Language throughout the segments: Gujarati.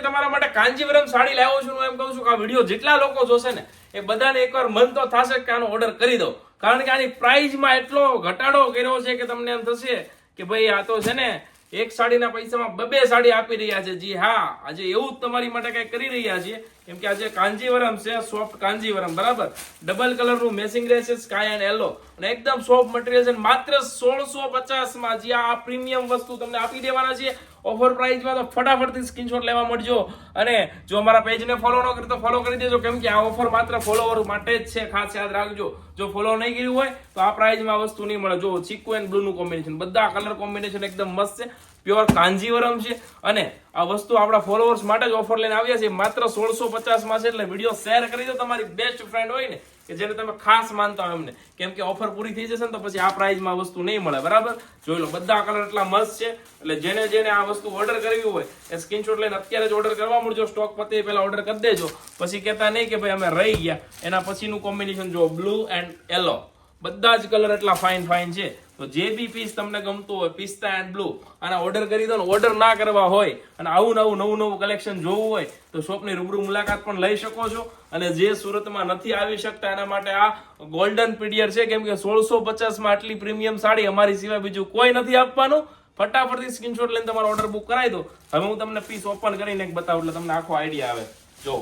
આજે તમારા માટે કાંજીવરમ સાડી લાવ્યો છું હું એમ કહું છું કે આ વીડિયો જેટલા લોકો જોશે ને, એ બધાને એકવાર મન તો થશે કે આનો ઓર્ડર કરી દો કારણ કે આની પ્રાઇઝમાં એટલો ઘટાડો કર્યો છે કે તમને એમ થશે કે ભાઈ આ તો છે ને, એક સાડીના પૈસામાં બબે સાડી આપી રહ્યા છે. જી હા, આજે એવું જ તમારી માટે કઈ કરી રહ્યા છીએ. કેમ કે આજે કાંજીવરમ છે સોફ્ટ કાંજીવરમ, બરાબર? ડબલ કલરનું મેસિંગ રહેશે સ્કાય એન્ડ યલો અને એકદમ સોફ્ટ મટીરિયલ છે માત્ર સોળસો પચાસમાં જે આ પ્રીમિયમ વસ્તુ તમને આપી દેવાના છે ઓફર પ્રાઇસમાં તો ફટાફટથી સ્ક્રીનશોટ લેવા મળજો. અને જો અમારા પેજને ફોલો ન કરી તો ફોલો કરી દેજો. કેમ કે આ ઓફર માત્ર ફોલોવર માટે જ છે. ખાસ યાદ રાખજો. જો ફોલો નહીં કર્યું હોય, તો આ પ્રાઇસમાં વસ્તુ નહીં મળે. જો ચીકુ એન્ડ બ્લુ નું કોમ્બિનેશન બધા કલર કોમ્બિનેશન એકદમ મસ્ત છે. પ્યોર કાંજીવરમ છે. અને આ વસ્તુ આપણા ફોલોઅર્સ માટે જ ઓફર લઈને આવ્યા છે. માત્ર સોળસો પચાસમાં છે એટલે વીડિયો શેર કરી દો તમારી બેસ્ટ ફ્રેન્ડ હોય ને, કે જેને તમે ખાસ માનતા હોય એમને. કેમ કે ઓફર પૂરી થઈ જશે ને તો પછી આ પ્રાઇઝમાં વસ્તુ નહીં મળે. બરાબર? જોઈ લો, બધા કલર એટલા મસ્ત છે. એટલે જેને જેને આ વસ્તુ ઓર્ડર કરવી હોય, એ સ્ક્રીનશોટ લઈને અત્યારે જ ઓર્ડર કરવા મળજો. સ્ટોક પતે પહેલાં ઓર્ડર કરી દેજો. પછી કહેતા નહીં કે ભાઈ અમે રહી ગયા. એના પછીનું કોમ્બિનેશન જો બ્લુ એન્ડ યલો બધા જ કલર એટલા ફાઇન ફાઇન છે. તો જે બી પીસ તમને ગમતું હોય, પિસ્તા એન્ડ બ્લુ અને ઓર્ડર કરી દો ને ઓર્ડર ના કરવા હોય અને આવું નવું નવું નવું કલેક્શન જોવું હોય તો શોપની રૂબરૂ મુલાકાત પણ લઈ શકો છો અને જે સુરતમાં નથી આવી શકતા એના માટે આ ગોલ્ડન પીડિયર છે, કેમ કે સોળસો પચાસમાં આટલી પ્રીમિયમ સાડી અમારી સિવાય બીજું કોઈ નથી આપવાનું. ફટાફટથી સ્ક્રીનશોટ લઈને તમારો ઓર્ડર બુક કરાવી દો. હવે હું તમને પીસ ઓપન કરીને બતાવું, એટલે તમને આખો આઈડિયા આવે. જો,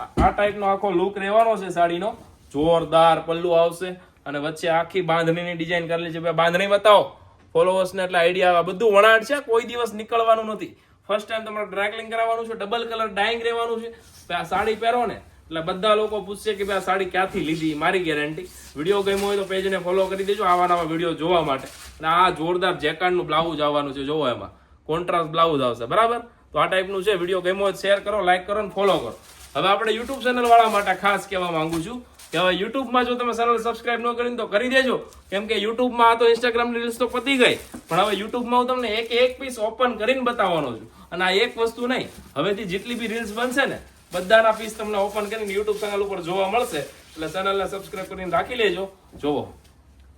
આ ટાઈપનો આખો લુક રહેવાનો છે સાડીનો. જોરદાર પલ્લુ આવશે. અને વચ્ચે આખી બાંધણીની ડિઝાઇન કરેલી છે. ભાઈ, બાંધણી બતાવો. ફોલોવર્સને એટલે આઈડિયા આવે. બધું વણાટ છે. કોઈ દિવસ નીકળવાનું નથી. ફર્સ્ટ ટાઈમ તમારે ડ્રાઇકલિંગ કરાવવાનું છે. ડબલ કલર ડાઈંગ રહેવાનું છે. આ સાડી પહેરો ને. એટલે બધા લોકો પૂછશે કે ભાઈ, આ સાડી ક્યાંથી લીધી? મારી ગેરંટી વીડિયો ગમ્યો હોય તો પેજને ફોલો કરી દેજો આવા નવા વીડિયો જોવા માટે. અને આ જોરદાર જેકાર્ડનું બ્લાઉઝ આવવાનું છે. જોવો એમાં. કોન્ટ્રાસ્ટ બ્લાઉઝ આવશે. બરાબર? તો આ ટાઈપનું છે. વીડિયો ગમ્યો હોય શેર કરો લાઇક કરો અને ફોલો કરો. હવે આપણે યુટ્યુબ ચેનલ વાળા માટે ખાસ કહેવા માંગુ છું. કે હવે યુટ્યુબમાં જો તમે ચેનલ સબસ્ક્રાઇબ ન કરીને તો કરી દેજો. કેમ કે યુટ્યુબમાં તો ઇન્સ્ટાગ્રામની રીલ્સ તો પતી ગઈ. પણ હવે યુટ્યુબમાં હું તમને એક એક પીસ ઓપન કરીને બતાવવાનો છું. અને આ એક વસ્તુ નહીં. હવેથી જેટલી બી રીલ્સ બનશે ને, બધાના પીસ તમને ઓપન કરીને યુટ્યુબ ચેનલ ઉપર જોવા મળશે. એટલે ચેનલને સબસ્ક્રાઇબ કરીને રાખી લેજો. જોવો.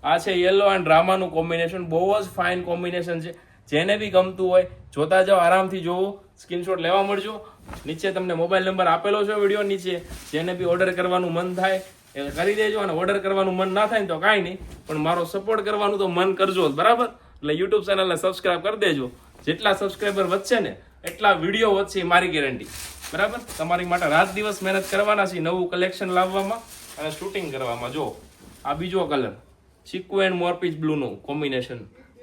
આ છે યલો એન્ડ ડ્રામાનું કોમ્બિનેશન બહુ જ ફાઇન કોમ્બિનેશન છે. જેને બી ગમતું હોય, જોતા જાઓ, આરામથી જોવો. સ્ક્રીનશોટ લેવા મળજો. નીચે તમને મોબાઈલ નંબર આપેલો છે વીડિયો નીચે. જેને બી ઓર્ડર કરવાનું મન થાય એ કરી દેજો અને ઓર્ડર કરવાનું મન ના થાય ને તો કાંઈ નહીં. પણ મારો સપોર્ટ કરવાનું તો મન કરજો બરાબર? એટલે યુટ્યુબ ચેનલને સબસ્ક્રાઇબ કરી દેજો. જેટલા સબસ્ક્રાઇબર વધશે ને, એટલા વીડિયો વધશે મારી ગેરંટી બરાબર? તમારી માટે રાત દિવસ મહેનત કરવાના છે નવું કલેક્શન લાવવામાં અને શૂટિંગ કરવામાં. જો, આ બીજો કલર ચીકુ એન્ડ મોરપીચ બ્લુનું કોમ્બિનેશન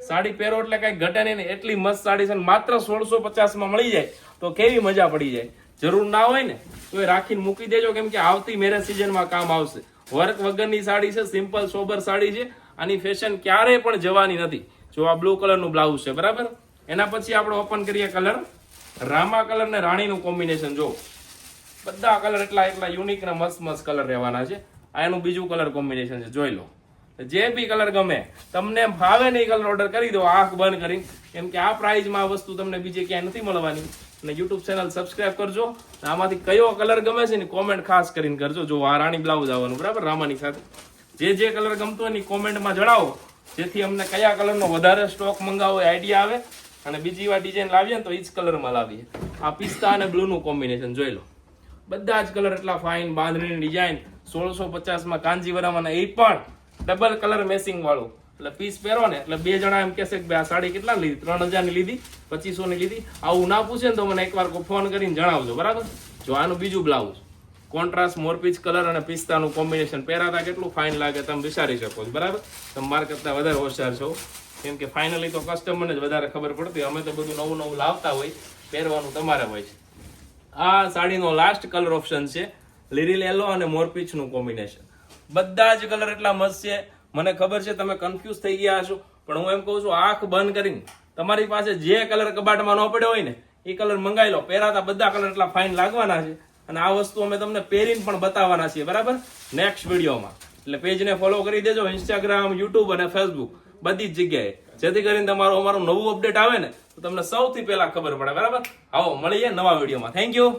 સાડી પહેરો એટલે કાંઈ ઘટે નહીં એટલી મસ્ત સાડી છે માત્ર સોળસો પચાસમાં મળી જાય. તો કેવી મજા પડી જાય? જરૂર ના હોય ને તો એ રાખીને મૂકી દેજો કેમ કે આવતી મેરેજ સિઝનમાં કામ આવશે. વર્ક વગરની સાડી છે સિમ્પલ સોબર સાડી છે, આની ફેશન ક્યારેય પણ જવાની નથી. જો આ બ્લુ કલરનું બ્લાઉઝ છે, બરાબર? એના પછી આપણે ઓપન કરીએ કલર રામા કલર ને રાણીનું કોમ્બિનેશન જો. બધા કલર એટલા એટલા યુનિક ને મસ્ત મસ્ત કલર રહેવાના છે. આ એનું બીજું કલર કોમ્બિનેશન છે, જોઈ લો. જે બી કલર ગમે, તમને ભાવે નહીં કલર ઓર્ડર કરી દો, આંખ બંધ કરીને. કેમ કે આ પ્રાઇઝમાં આ વસ્તુ તમને બીજે ક્યાંય નથી મળવાની. અને યુટ્યુબ ચેનલ સબસ્ક્રાઇબ કરજો. આમાંથી કયો કલર ગમે છે ને કોમેન્ટ ખાસ કરીને કરજો. જો આ રાણી બ્લાઉઝ આવવાનું, બરાબર? રામાની સાથે. જે જે કલર ગમતો હોય એની કોમેન્ટમાં જણાવો. જેથી અમને કયા કલરનો વધારે સ્ટોક મંગાવો એ આઈડિયા આવે. અને બીજી વાર ડિઝાઇન લાવીએ ને તો એ જ કલરમાં લાવીએ. આ પિસ્તા અને બ્લુનું કોમ્બિનેશન જોઈ લો. બધા જ કલર એટલા ફાઇન બાંધણીની ડિઝાઇન સોળસો પચાસમાં કાંજીવરમ એ પણ ડબલ કલર મેસિંગ વાળું. એટલે પીસ પહેરો ને, એટલે બે જણા એમ કહેશે કે આ સાડી કેટલા લીધી? ત્રણ હજારની લીધી પચીસો ની લીધી. આવું ના પૂછે ને તો મને એકવાર ફોન કરીને જણાવજો, બરાબર? જો આનું બીજું બ્લાઉઝ કોન્ટ્રાસ્ટ મોરપીચ કલર અને પિસ્તાનું કોમ્બિનેશન પહેરાતા કેટલું ફાઇન લાગે તમે વિચારી શકો છો, બરાબર? તમે મારા કરતાં વધારે હોશિયાર છો. કેમ કે ફાઇનલી તો કસ્ટમરને જ વધારે ખબર પડતી, અમે તો બધું નવું નવું લાવતા હોય, પહેરવાનું તમારે હોય છે. આ સાડીનો લાસ્ટ કલર ઓપ્શન છે લીરી લેલો અને મોરપીચનું કોમ્બિનેશન બધા જ કલર એટલા મસ્ત છે મને ખબર છે તમે કન્ફ્યુઝ થઈ ગયા હશો. પણ હું એમ કહું છું, આંખ બંધ કરીને તમારી પાસે જે કલર કબાટમાં ન પડ્યો હોય ને, એ કલર મંગાવી લો. પહેરાતા બધા કલર એટલા ફાઇન લાગવાના છે. અને આ વસ્તુ અમે તમને પહેરીને પણ બતાવવાના છીએ, બરાબર? નેક્સ્ટ વિડીયોમાં. એટલે પેજને ફોલો કરી દેજો ઇન્સ્ટાગ્રામ યુટ્યુબ અને ફેસબુક બધી જ જગ્યાએ. જેથી કરીને તમારું અમારું નવું અપડેટ આવે ને, તો તમને સૌથી પહેલા ખબર પડે, બરાબર? આવો, મળીએ નવા વિડીયોમાં. Thank you